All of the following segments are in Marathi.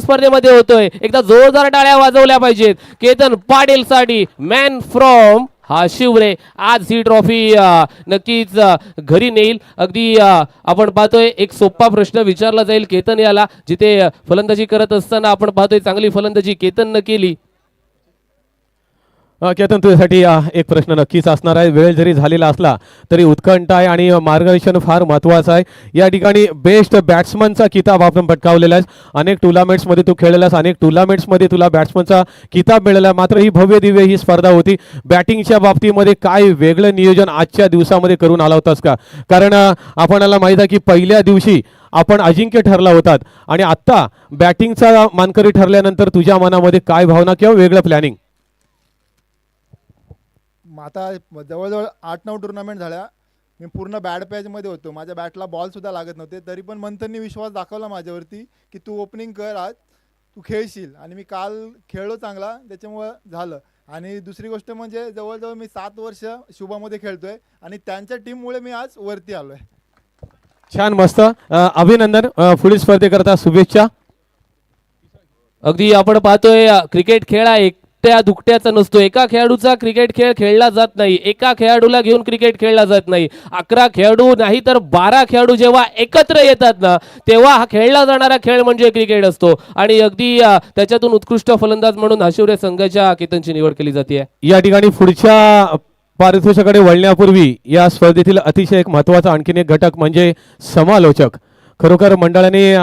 स्पर्धेमध्ये होतोय. एकदा जोरदार टाळ्या वाजवल्या पाहिजेत. केतन पाटील साठी मॅन फ्रॉम हा शिवरे आज ही ट्रॉफी नक्कीच घरी नेईल. अगदी आपण पाहतोय एक सोपा प्रश्न विचारला जाईल केतन याला. जिथे फलंदाजी करत असताना आपण पाहतोय चांगली फलंदाजी केतन न केली. केतन तुझ्यासाठी एक प्रश्न नक्कीच असणार आहे. वेळ जरी झालेला असला तरी उत्कंठ आहे आणि मार्गदर्शन फार महत्त्वाचं आहे. या ठिकाणी बेस्ट बॅट्समनचा किताब आपण पटकावलेला आहेस अनेक टुर्नामेंट्समध्ये तू खेळलेलास अनेक टुर्नामेंट्समध्ये तुला बॅट्समनचा किताब मिळाला. आहे. मात्र ही भव्य दिव्य ही स्पर्धा होती. बॅटिंगच्या बाबतीमध्ये काय वेगळं नियोजन आजच्या दिवसामध्ये करून आला होतास का? कारण आपणाला माहीत आहे की पहिल्या दिवशी आपण अजिंक्य ठरला होतात. आणि आत्ता बॅटिंगचा मानकरी ठरल्यानंतर तुझ्या मनामध्ये काय भावना किंवा वेगळं प्लॅनिंग मग आता जवळजवळ आठ नऊ टुर्नामेंट झाल्या. मी पूर्ण बॅड पॅचमध्ये होतो. माझ्या बॅटला बॉलसुद्धा लागत नव्हते. तरी पण मंथननी विश्वास दाखवला माझ्यावरती की तू ओपनिंग कर आज. तू खेळशील. आणि मी काल खेळलो चांगला. त्याच्यामुळं झालं. आणि दुसरी गोष्ट म्हणजे जवळजवळ मी सात वर्ष शुभामध्ये खेळतोय. आणि त्यांच्या टीममुळे मी आज वरती आलो आहे छान मस्त. अभिनंदन. पुढील स्पर्धेकरता शुभेच्छा. अगदी आपण पाहतोय क्रिकेट खेळ हा एकट्या दुकट्याचा नसतो. एका खेळाडूचा क्रिकेट खेळ खेळला जात नाही. एका खेळाडूला घेऊन क्रिकेट खेळला जात नाही. अकरा खेळाडू नाही तर बारा खेळाडू जेव्हा एकत्र येतात ना तेव्हा हा खेळला जाणारा खेळ म्हणजे क्रिकेट असतो. आणि अगदी त्याच्यातून उत्कृष्ट फलंदाज म्हणून हाशिवरे संघाच्या केतनची निवड केली जाते या ठिकाणी पुढच्या पारितोषिकाकडे वळण्यापूर्वी या स्पर्धेतील अतिशय एक महत्त्वाचा आणखीन एक घटक म्हणजे समालोचक. खरोखर मंडळाने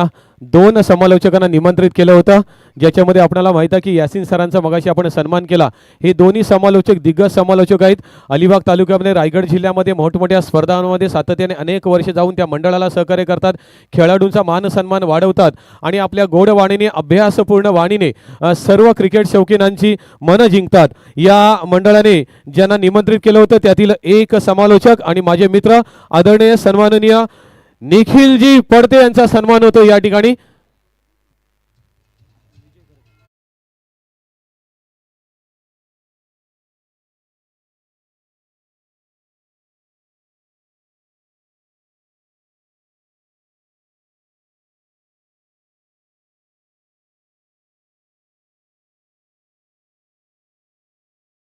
दोन समालोचकांना निमंत्रित केलं होतं. ज्याच्यामध्ये आपल्याला माहीत आहे की यासिन सरांचा मगाशी आपण सन्मान केला. हे दोन्ही समालोचक दिग्गज समालोचक आहेत. अलिबाग तालुक्यामध्ये रायगड जिल्ह्यामध्ये मोठमोठ्या स्पर्धांमध्ये सातत्याने अनेक वर्षे जाऊन त्या मंडळाला सहकार्य करतात. खेळाडूंचा मान सन्मान वाढवतात. आणि आपल्या गोड वाणीने अभ्यासपूर्ण वाणीने सर्व क्रिकेट शौकीनांची मनं जिंकतात. या मंडळाने ज्यांना निमंत्रित केलं होतं त्यातील एक समालोचक आणि माझे मित्र आदरणीय सन्माननीय निखिलजी पडते यांचा सन्मान होतो या ठिकाणी.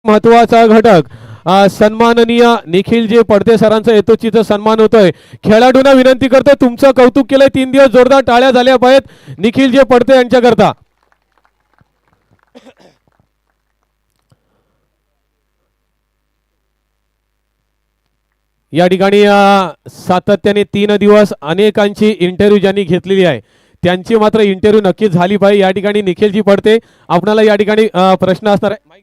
महत्त्वाचा घटक. सन्माननीय निखिलजी पडते सरांचा यथोचित सन्मान होतोय. खेळाडूंना विनंती करतो तुमचं कौतुक केलंय. तीन दिवस जोरदार टाळ्या झाल्या पाहिजेत निखिलजी पडते यांच्याकरता. या ठिकाणी सातत्याने तीन दिवस अनेकांची इंटरव्ह्यू ज्यांनी घेतलेली आहे त्यांची मात्र इंटरव्ह्यू नक्कीच झाली पाहिजे. या ठिकाणी निखिलजी पडते आपणाला या ठिकाणी प्रश्न असणार आहे.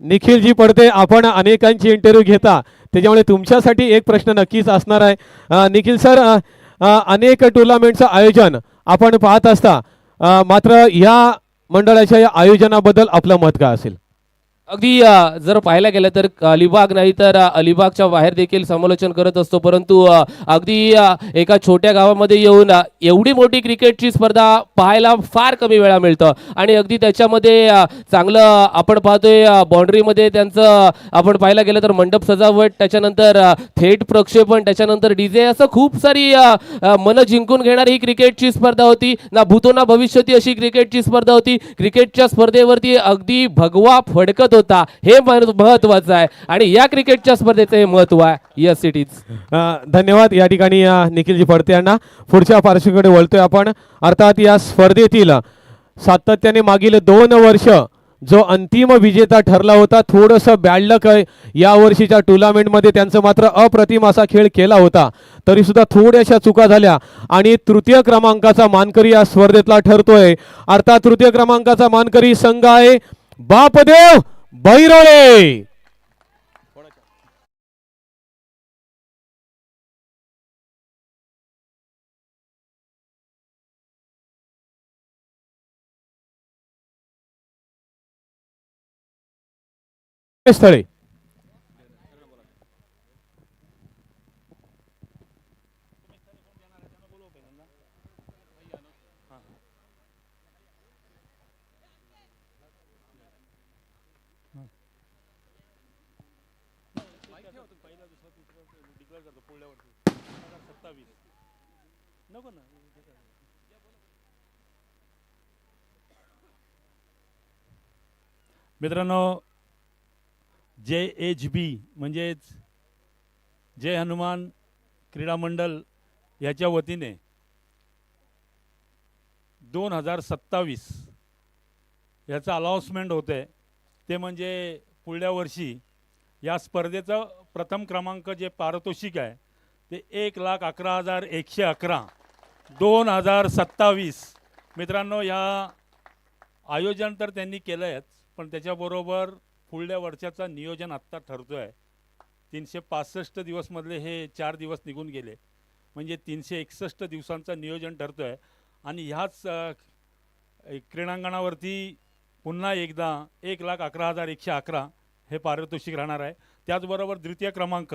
निखिलजी पडते आपण अनेकांची इंटरव्ह्यू घेता. त्याच्यामुळे तुमच्यासाठी एक प्रश्न नक्कीच असणार आहे. निखिल सर अनेक टुर्नामेंटचं आयोजन आपण पाहत असता. मात्र या मंडळाच्या या आयोजनाबद्दल आपलं मत काय असेल? अगदी जर पाहायला गेलं तर अलिबाग नाही तर अलिबागच्या बाहेर देखील समालोचन करत असतो. परंतु अगदी एका छोट्या गावामध्ये येऊन एवढी मोठी क्रिकेटची स्पर्धा पाहायला फार कमी वेळा मिळतं. आणि अगदी त्याच्यामध्ये चांगलं आपण पाहतोय बाउंड्रीमध्ये त्यांचं आपण पाहायला गेलं तर मंडप सजावट त्याच्यानंतर थेट प्रक्षेपण त्याच्यानंतर डीजे असं खूप सारी मन मनं जिंकून घेणारी ही क्रिकेटची स्पर्धा होती. ना भूतो ना भविष्यती अशी क्रिकेटची स्पर्धा होती. क्रिकेटच्या स्पर्धेवरती अगदी भगवा फडकत होता हे महत्वाचं आहे. आणि या क्रिकेटच्या स्पर्धेचं हे महत्त्व आहे यस इट इज धन्यवाद. या ठिकाणी निखिलजी फडते यांना. पुढच्या पार्श्वकडे वळतोय आपण. अर्थात या स्पर्धेतील सातत्याने मागील दोन वर्ष जो अंतिम विजेता ठरला होता थोडंसं बॅडलक या वर्षीच्या टुर्नामेंटमध्ये त्यांचं मात्र अप्रतिम असा खेळ केला होता. तरी सुद्धा थोड्याशा चुका झाल्या. आणि तृतीय क्रमांकाचा मानकरी या स्पर्धेतला ठरतोय. अर्थात तृतीय क्रमांकाचा मानकरी संघ आहे बापदेव! 마이러레이! 스타레이 सत्तावीस. नको ना. मित्रांनो जे एच बी म्हणजेच जय हनुमान क्रीडा मंडल याच्या वतीने दोन हजार सत्तावीस याचं अलाउन्समेंट होते. ते म्हणजे पुढल्या वर्षी या स्पर्धेचं प्रथम क्रमांक जे पारितोषिक आहे ते एक लाख अकरा हजार एकशे अकरा. दोन हजार सत्तावीस. मित्रांनो ह्या आयोजन तर त्यांनी केलं आहेच पण त्याच्याबरोबर पुढल्या वर्षाचा नियोजन आत्ता ठरतो आहे तीनशे पासष्ट दिवसमधले हे चार दिवस निघून गेले. म्हणजे तीनशे एकसष्ट दिवसांचं नियोजन ठरतो आहे आणि ह्याच क्रीडांगणावरती पुन्हा एकदा एक लाख अकरा हजार एकशे अकरा हे पारितोषिक राहणार आहे. त्याचबरोबर द्वितीय क्रमांक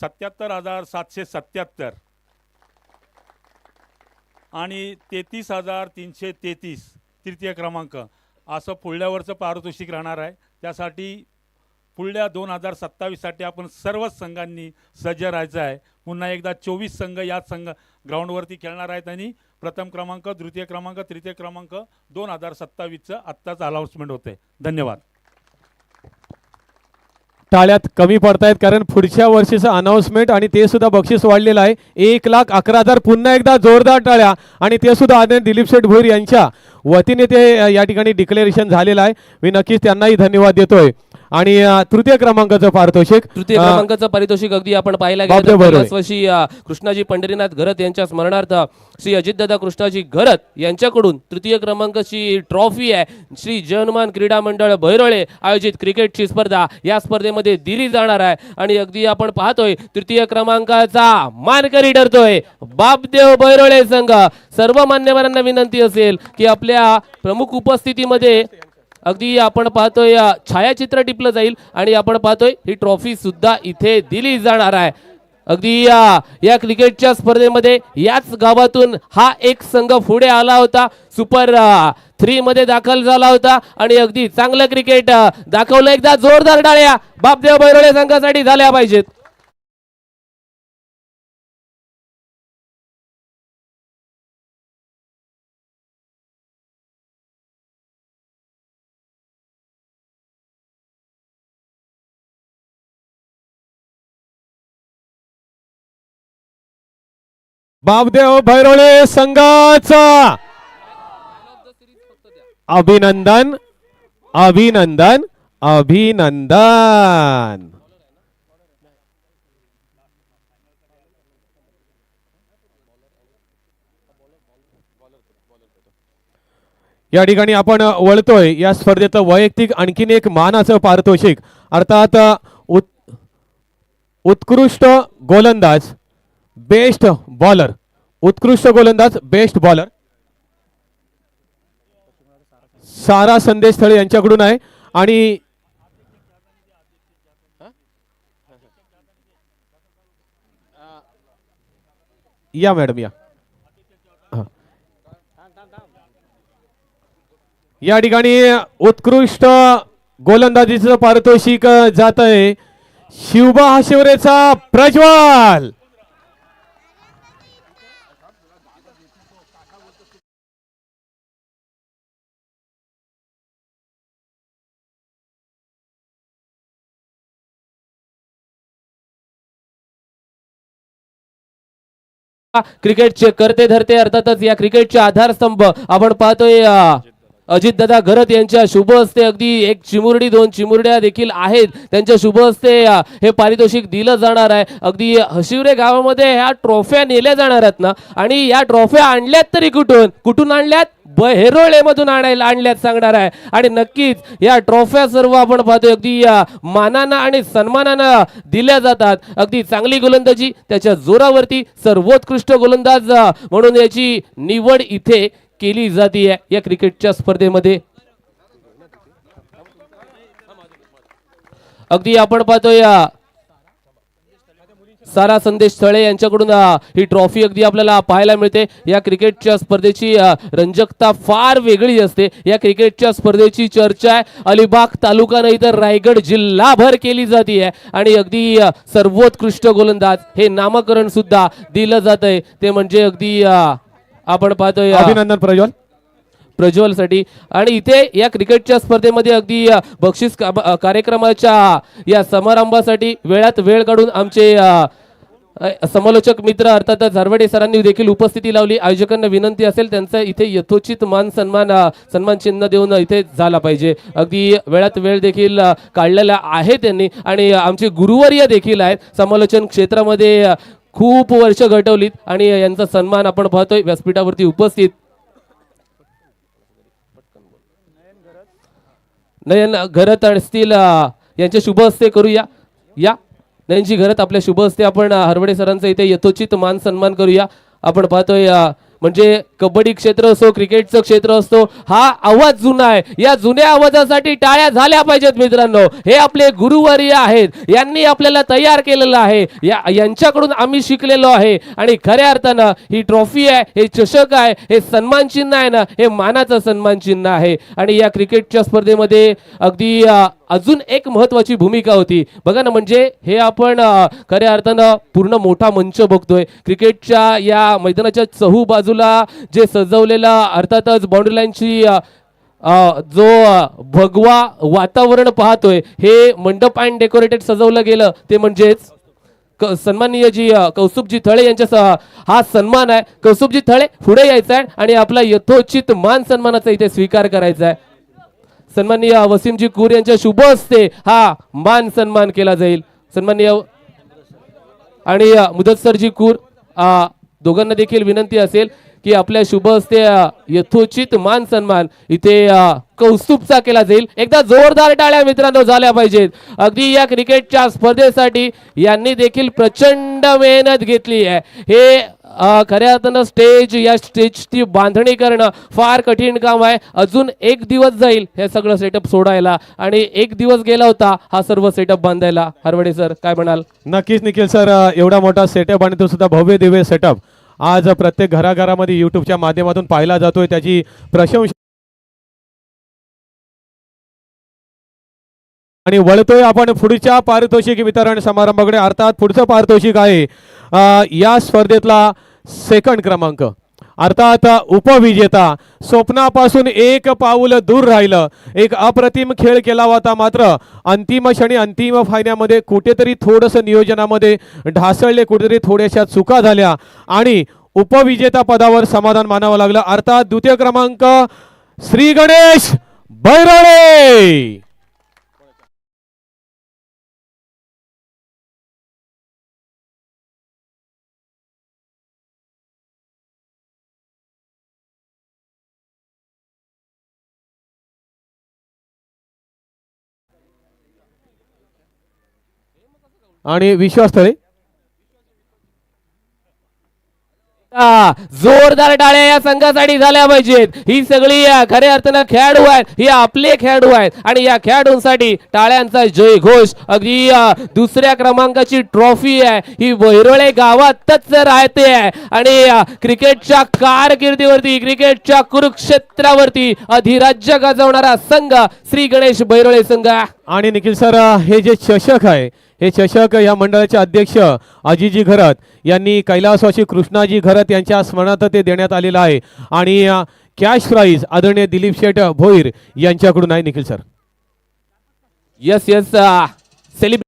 सत्याहत्तर हजार सातशे सत्याहत्तर आणि तेहतीस हजार तीनशे तेहतीस तृतीय क्रमांक. असं पुढल्यावरचं पारितोषिक राहणार आहे. त्यासाठी पुढल्या दोन हजार सत्तावीससाठी आपण सर्वच संघांनी सज्ज राहायचं आहे. पुन्हा एकदा चोवीस संघ याच संघ ग्राउंडवरती खेळणार आहेत आणि प्रथम क्रमांक द्वितीय क्रमांक तृतीय क्रमांक दोन हजार सत्तावीसचं आत्ताच अनाऊन्समेंट होते धन्यवाद. टाळ्यात कमी पडतायत कारण पुढच्या वर्षीचं अनाऊन्समेंट आणि ते सुद्धा बक्षीस वाढलेलं आहे. एक लाख अकरा हजार पुन्हा एकदा जोरदार टाळ्या आणि ते सुद्धा आदरणीय दिलीप शेठ भोईर यांच्या वतीने ते या ठिकाणी डिक्लेरेशन झालेलं आहे. मी नक्कीच त्यांनाही धन्यवाद देतोय. आणि तृतीय क्रमांकाचं पारितोषिक तृतीय क्रमांकाचं पारितोषिक अगदी आपण पाहायला गेलं कृष्णाजी पंढरीनाथ घरत यांच्या स्मरणार्थ श्री अजितदादा कृष्णाजी घरत यांच्याकडून तृतीय क्रमांकाची ट्रॉफी आहे. श्री जयहनुमान क्रीडा मंडळ भैरोळे आयोजित क्रिकेटची स्पर्धा या स्पर्धेमध्ये दिली जाणार आहे. आणि अगदी आपण पाहतोय तृतीय क्रमांकाचा मानकरी ठरतोय बापदेव भैरोळे संघ. सर्व मान्यवरांना विनंती असेल की आपल्या प्रमुख उपस्थितीमध्ये अगदी आपण पाहतोय छायाचित्र टिपलं जाईल आणि आपण पाहतोय ही ट्रॉफी सुद्धा इथे दिली जाणार आहे. अगदी या या क्रिकेटच्या स्पर्धेमध्ये याच गावातून हा एक संघ पुढे आला होता. सुपर थ्री मध्ये दाखल झाला होता आणि अगदी चांगलं क्रिकेट दाखवलं. एकदा जोरदार डाळ्या बापदेव बैरोळे संघासाठी झाल्या पाहिजेत. बापदेव भैरोळे संघाचा. अभिनंदन अभिनंदन अभिनंदन. या ठिकाणी आपण वळतोय या स्पर्धेचं वैयक्तिक आणखीन एक मानाचं पारितोषिक. अर्थात उत उत्कृष्ट गोलंदाज बेस्ट बॉलर उत्कृष्ट गोलंदाज बेस्ट बॉलर. सारा संदेश स्थळे यांच्याकडून आहे आणि या मॅडम या. या ठिकाणी उत्कृष्ट गोलंदाजीचं पारितोषिक जात आहे. शिवबा हा प्रज्वल! क्रिकेटचे करते धरते अर्थातच या क्रिकेटचे आधारस्तंभ आपण पाहतोय अजित दादा घरत यांच्या शुभ हस्ते अगदी एक चिमुरडी दोन चिमुरड्या देखील आहेत. त्यांच्या शुभ हस्ते हे पारितोषिक दिलं जाणार आहे. अगदी हशिवरे गावामध्ये ह्या ट्रॉफ्या नेल्या जाणार आहेत ना? आणि या ट्रॉफ्या आणल्यात तरी कुठून? कुठून आणल्यात? बहेरोळेमधून आणायला आणल्यात सांगणार आहे. आणि नक्कीच या ट्रॉफ्या सर्व आपण पाहतोय. अगदी या मानानं आणि सन्मानानं दिल्या जातात. अगदी चांगली गोलंदाजी त्याच्या जोरावरती सर्वोत्कृष्ट गोलंदाज म्हणून याची निवड इथे केली जाते या क्रिकेटच्या स्पर्धेमध्ये. अगदी आपण पाहतोय या सारा संदेश स्थळे यांच्याकडून ही ट्रॉफी अगदी आपल्याला पाहायला मिळते. या क्रिकेटच्या स्पर्धेची रंजकता फार वेगळी असते. या क्रिकेटच्या स्पर्धेची चर्चा आहे. अलिबाग तालुका नाही तर रायगड जिल्हाभर केली जाते आणि अगदी सर्वोत्कृष्ट गोलंदाज हे नामकरण सुद्धा दिलं जात आहे ते म्हणजे अगदी आपण पाहतोय अभिनंदन प्रज्वल प्रज्वलसाठी. आणि इथे या क्रिकेटच्या स्पर्धेमध्ये अगदी बक्षीस का- कार्यक्रमाच्या या समारंभासाठी वेळात वेळ काढून आमचे समालोचक मित्र अर्थातच झरवडे सरांनी देखील उपस्थिती लावली. आयोजकांना विनंती असेल त्यांचा इथे यथोचित मान सन्मान सन्मान चिन्ह देऊन इथे झाला पाहिजे. अगदी वेळात वेळ देखील काढलेला आहे त्यांनी. आणि आमचे गुरुवर्य देखील आहेत. समालोचन क्षेत्रामध्ये खूप वर्ष घटवलीत. आणि यांचा सन्मान आपण पाहतोय. व्यासपीठावरती उपस्थित नयन घरत असतील यांचे शुभ हस्ते करूया. या. नयनजी घरत आपल्या शुभ हस्ते आपण हरवडे सरांचा इथे यथोचित मान सन्मान करूया. आपण पाहतोय म्हणजे कबड्डी क्षेत्र असो क्रिकेटचं क्षेत्र असतो हा आवाज जुना आहे. या जुन्या आवाजासाठी टाळ्या झाल्या पाहिजेत मित्रांनो. हे आपले गुरुवर्य आहेत. यांनी आपल्याला तयार केलेलं आहे. या यांच्याकडून आम्ही शिकलेलो आहे. आणि खऱ्या अर्थानं ही ट्रॉफी आहे हे चषक आहे हे सन्मान चिन्ह आहे ना हे मानाचं सन्मान चिन्ह आहे. आणि या क्रिकेटच्या स्पर्धेमध्ये अगदी अजून एक महत्वाची भूमिका होती. बघा ना म्हणजे हे आपण खऱ्या अर्थानं पूर्ण मोठा मंच बघतोय. क्रिकेटच्या या मैदानाच्या चहू बाजूला जे सजवलेला अर्थातच बाउंड्री लाईनची जो भगवा वातावरण पाहतोय हे मंडप अँड डेकोरेटेड सजवलं गेलं. ते म्हणजेच क- सन्माननीय जी कौसुफजी थळे यांच्या स- हा सन्मान आहे. कौस्तुभजी थळे पुढे यायचं आहे आणि आपला यथोचित मान सन्मानाचा इथे स्वीकार करायचा आहे सन्माननीय वसीमजी कूर यांच्या शुभ हस्ते हा मान सन्मान केला जाईल. सन्माननीय आणि मुदतसरजी कुर कूर दोघांना देखील विनंती असेल की आपल्या शुभ हस्ते यथोचित मान सन्मान इथे कौस्तुभचा केला जाईल. एकदा जोरदार टाळ्या मित्रांनो झाल्या पाहिजेत. अगदी या क्रिकेटच्या स्पर्धेसाठी यांनी देखील प्रचंड मेहनत घेतली आहे. हे खऱ्या अर्थानं स्टेज या स्टेजची बांधणी करणं फार कठीण काम आहे. अजून एक दिवस जाईल हे सगळं सेटअप सोडायला. आणि एक दिवस गेला होता हा सर्व सेटअप बांधायला. हरवडे सर काय म्हणाल? नक्कीच निखिल सर एवढा मोठा सेटअप आणि तो सुद्धा भव्य दिव्य सेटअप आज प्रत्येक घराघरामध्ये युट्यूबच्या माध्यमातून पाहिला जातोय त्याची प्रशंसा आणि वळतोय आपण पुढच्या पारितोषिक वितरण समारंभाकडे. अर्थात पुढचं पारितोषिक आहे या स्पर्धेतला सेकंड क्रमांक. अर्थात उपविजेता. स्वप्नापासून एक पाऊल दूर राहिलं. एक अप्रतिम खेळ केला होता मात्र अंतिम क्षणी अंतिम फायद्यामध्ये कुठेतरी थोडंसं नियोजनामध्ये ढासळले कुठेतरी थोड्याशा चुका झाल्या. आणि उपविजेता पदावर समाधान मानावं लागलं. अर्थात द्वितीय क्रमांक श्री गणेश बैराळे! आणि विश्वास तळे जोरदार टाळ्या या संघासाठी झाल्या पाहिजेत. ही सगळी खऱ्या अर्थानं खेळाडू आहेत. ही आपले खेळाडू आहेत. आणि या खेळाडूंसाठी टाळ्यांचा जय घोष अगदी दुसऱ्या क्रमांकाची ट्रॉफी आहे. ही वैरोळे गावातच राहते आहे. आणि क्रिकेटच्या कारकिर्दीवरती क्रिकेटच्या कुरुक्षेत्रावरती अधिराज्य गाजवणारा संघ श्री गणेश बैरोळे संघ आणि निखिल सर हे जे चषक आहे हे चषक या मंडळाचे अध्यक्ष अजिजी घरत यांनी कैलासवासी कृष्णाजी घरत यांच्या स्मरणार्थ ते देण्यात आलेलं आहे. आणि कॅश प्राईज आदरणीय दिलीप शेठ भोईर यांच्याकडून आहे Nikhil sir. Yes yes celebrate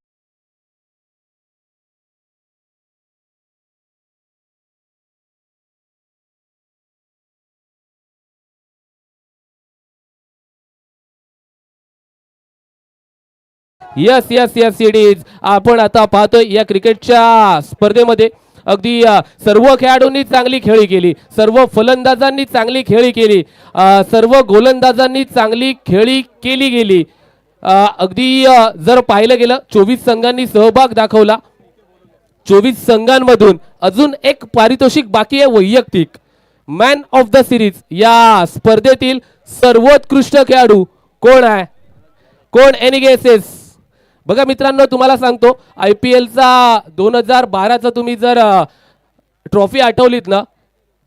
yes yes yes it is आपण आता पाहतोय या क्रिकेटच्या स्पर्धेमध्ये अगदी सर्व खेळाडूंनी चांगली खेळी केली. सर्व फलंदाजांनी चांगली खेळी केली. सर्व गोलंदाजांनी चांगली खेळी केली गेली. अगदी जर पाहिलं गेलं चोवीस संघांनी सहभाग दाखवला. चोवीस संघांमधून अजून एक पारितोषिक बाकी आहे वैयक्तिक. मॅन ऑफ द सिरीज या स्पर्धेतील सर्वोत्कृष्ट खेळाडू कोण आहे? कोण? एनिगेसेस बघा मित्रांनो तुम्हाला सांगतो आय पी एलचा दोन हजार बाराचा तुम्ही जर ट्रॉफी आठवलीत ना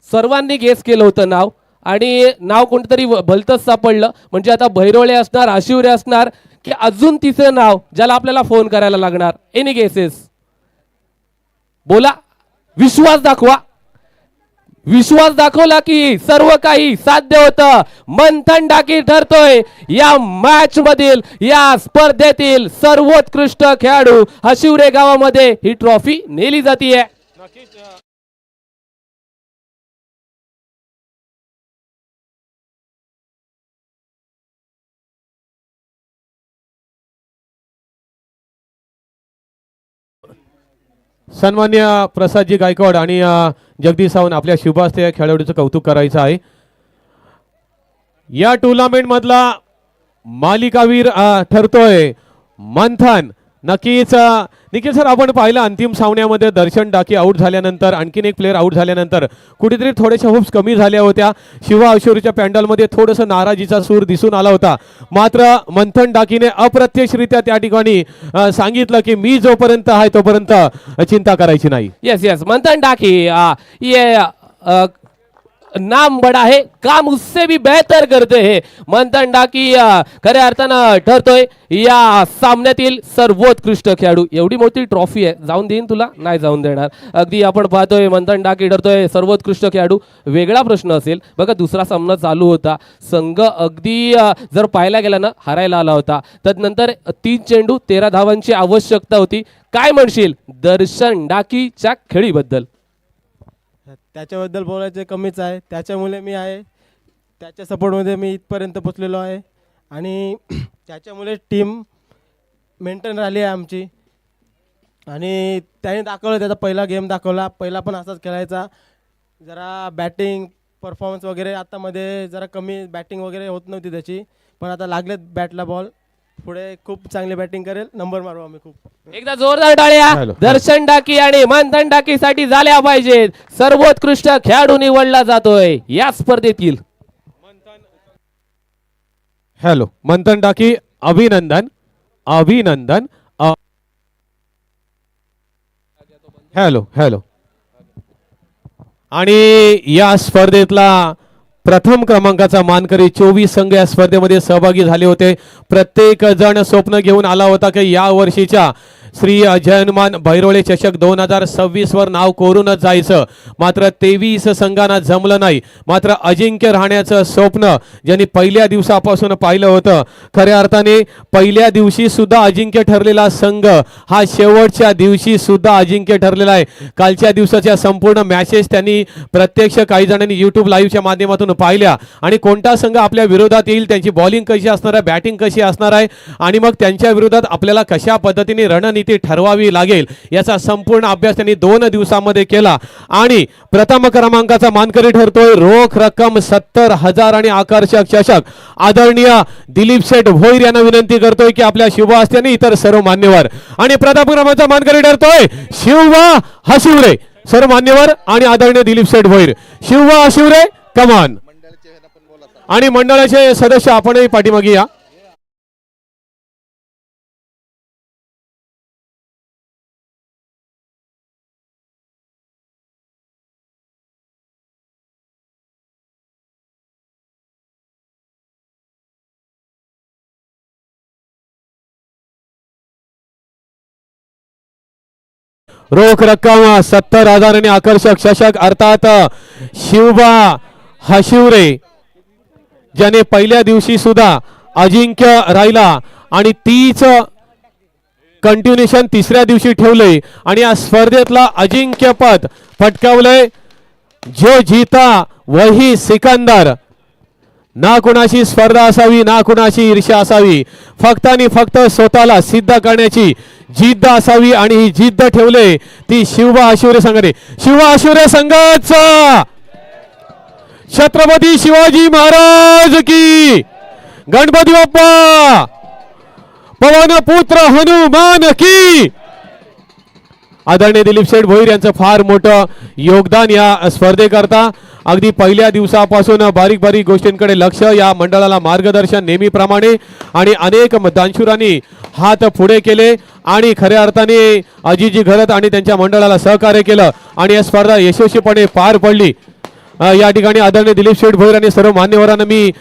सर्वांनी गेस केलं होतं नाव. आणि नाव कोणतरी भलतंच सापडलं. म्हणजे आता भैरोळे असणार आशिवरे असणार की अजून तिसरं नाव ज्याला आपल्याला फोन करायला लागणार. एनी गेसेस बोला. विश्वास दाखवा. विश्वास दाखवला की सर्व काही साध्य होतं. मंथन डाकी ठरतोय या मॅच मधील या स्पर्धेतील सर्वोत्कृष्ट खेळाडू हशिवरे गावामध्ये ही ट्रॉफी नेली जातीये. सन्मान्य प्रसादजी गायकवाड आणि जगदीश सावंत आपल्या शुभास्ते या खेळाडूचं कौतुक करायचं आहे. या टुर्नामेंटमधला मालिकावीर ठरतोय मंथन. नक्कीच निखिल सर आपण पाहिलं अंतिम सामन्यामध्ये दर्शन डाके आऊट झाल्यानंतर आणखीन एक प्लेअर आऊट झाल्यानंतर कुठेतरी थोड्याशा होप्स कमी झाल्या होत्या. शिवा अशोरीच्या पॅन्डलमध्ये थोडंसं नाराजीचा सूर दिसून आला होता. मात्र मंथन डाकीने अप्रत्यक्षरित्या त्या ठिकाणी सांगितलं की मी जोपर्यंत आहे तोपर्यंत चिंता करायची नाही. येस येस मंथन डाकी ये आ, नाम बडा है काम उससे भी बेहतर करते हैं. मंथन डाकी खरे खऱ्या अर्थानं ठरतोय या सामन्यातील सर्वोत्कृष्ट खेळाडू. एवढी मोठी ट्रॉफी आहे. जाऊन देईन तुला? नाही जाऊन देणार. अगदी आपण पाहतोय मंथन डाकी ठरतोय सर्वोत्कृष्ट खेळाडू. वेगळा प्रश्न असेल. बघा दुसरा सामना चालू होता. संघ अगदी जर पाहायला गेला ना हरायला आला होता. तदनंतर तीन चेंडू तेरा धावांची आवश्यकता होती. काय म्हणशील? दर्शन डाकीच्या खेळीबद्दल. त्याच्याबद्दल बोलायचं कमीच आहे. त्याच्यामुळे मी आहे. त्याच्या सपोर्टमध्ये मी इथपर्यंत पोचलेलो आहे. आणि त्याच्यामुळे टीम मेंटेन राहिली आहे आमची. आणि त्याने दाखवलं त्याचा पहिला गेम दाखवला. पहिला पण असाच खेळायचा. जरा बॅटिंग परफॉर्मन्स वगैरे आतामध्ये जरा कमी बॅटिंग वगैरे होत नव्हती त्याची. पण आता लागलेत बॅटला बॉल पुढे खूप चांगली बॅटिंग करेल. नंबर मारू आम्ही खूप. एकदा जोरदार टाळ्या. दर्शन डाकी आणि मंथन डाकीसाठी झाल्या पाहिजेत. सर्वोत्कृष्ट खेळाडू निवडला जातोय. या स्पर्धेतील हॅलो. मंथन डाकी अभिनंदन. अभिनंदन. Hello hello. आणि या स्पर्धेतला प्रथम क्रमांकाचा मानकरी चोवीस संघ या स्पर्धेमध्ये सहभागी झाले होते. प्रत्येक जण स्वप्न घेऊन आला होता की या वर्षीच्या श्री जयनुमान भैरोळे चषक दोन हजार सव्वीस वर नाव कोरूनच जायचं. मात्र तेवीस संघांना जमलं नाही. मात्र अजिंक्य राहण्याचं स्वप्न ज्यांनी पहिल्या दिवसापासून पाहिलं होतं खऱ्या अर्थाने पहिल्या दिवशी सुद्धा अजिंक्य ठरलेला संघ हा शेवटच्या दिवशी सुद्धा अजिंक्य ठरलेला आहे. कालच्या दिवसाच्या संपूर्ण मॅचेस त्यांनी प्रत्यक्ष काही जणांनी युट्यूब लाईव्हच्या माध्यमातून पाहिल्या. आणि कोणता संघ आपल्या विरोधात येईल त्यांची बॉलिंग कशी असणार आहे बॅटिंग कशी असणार आहे आणि मग त्यांच्या विरोधात आपल्याला कशा पद्धतीने रणनीती ठरवावी लागेल याचा संपूर्ण अभ्यास त्यांनी दोन दिवसामध्ये केला. आणि प्रथम क्रमांकाचा मानकरी ठरतोय रोख रक्कम सत्तर हजार आणि आकर्षक चषक आदरणीय दिलीप शेठ भोईर यांना विनंती करतोय की आपल्या शुभ असल्याने इतर सर्व मान्यवर. आणि प्रथम क्रमांकाचा मानकरी ठरतोय शिवबा हशिवरे सर्व मान्यवर आणि आदरणीय दिलीप शेठ भोईर. शिवबा हशिवरे कमान आणि मंडळाचे सदस्य आपणही पाठीमागे या. रोख रक्कम सत्तर हजार आणि आकर्षक शशक अर्थात शिवबा हशिवरे ज्याने पहिल्या दिवशी सुद्धा अजिंक्य राहिला आणि तीच कंटिन्युएशन तिसऱ्या दिवशी ठेवले आणि या स्पर्धेतला अजिंक्यपद पटकावलंय. जो जीता वही सिकंदर. ना कुणाशी स्पर्धा असावी ना कुणाची ईर्ष्या असावी. फक्त आणि फक्त स्वतःला सिद्ध करण्याची जिद्द असावी आणि ही जिद्द ठेवले ती शिवबा आशिवरे संघाने. शिवबा आशिवरे संघाचा! छत्रपती शिवाजी महाराज की! गणपती बाप्पा! पवन पुत्र हनुमान की! आदरणीय दिलीप शेठ भोईर यांचं फार मोठं योगदान या स्पर्धेकरता. अगदी पहिल्या दिवसापासून बारीक बारीक गोष्टींकडे लक्ष या मंडळाला मार्गदर्शन नेहमीप्रमाणे आणि अनेक दानशुरांनी हात पुढे केले आणि खऱ्या अर्थाने अजिजी घरत आणि त्यांच्या मंडळाला सहकार्य केलं आणि या स्पर्धा यशस्वीपणे पार पडली. या ठिकाणी आदरणीय दिलीप शेठ भोईर आणि सर्व मान्यवरांना मी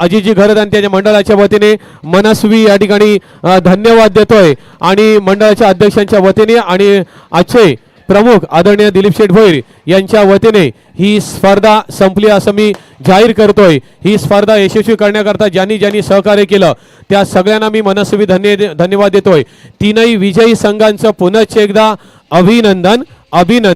अजिजी घरत आणि त्याच्या मंडळाच्या वतीने मनस्वी या ठिकाणी धन्यवाद देतोय. आणि मंडळाच्या अध्यक्षांच्या वतीने आणि आजचे प्रमुख आदरणीय दिलीप शेठ भोईर यांच्या वतीने ही स्पर्धा संपली असं मी जाहीर करतोय. ही स्पर्धा यशस्वी करण्याकरता ज्यांनी ज्यांनी सहकार्य केलं त्या सगळ्यांना मी मनस्वी धन्य धन्यवाद देतोय. तीनही विजयी संघांचं पुनश्च एकदा अभिनंदन अभिनंदन.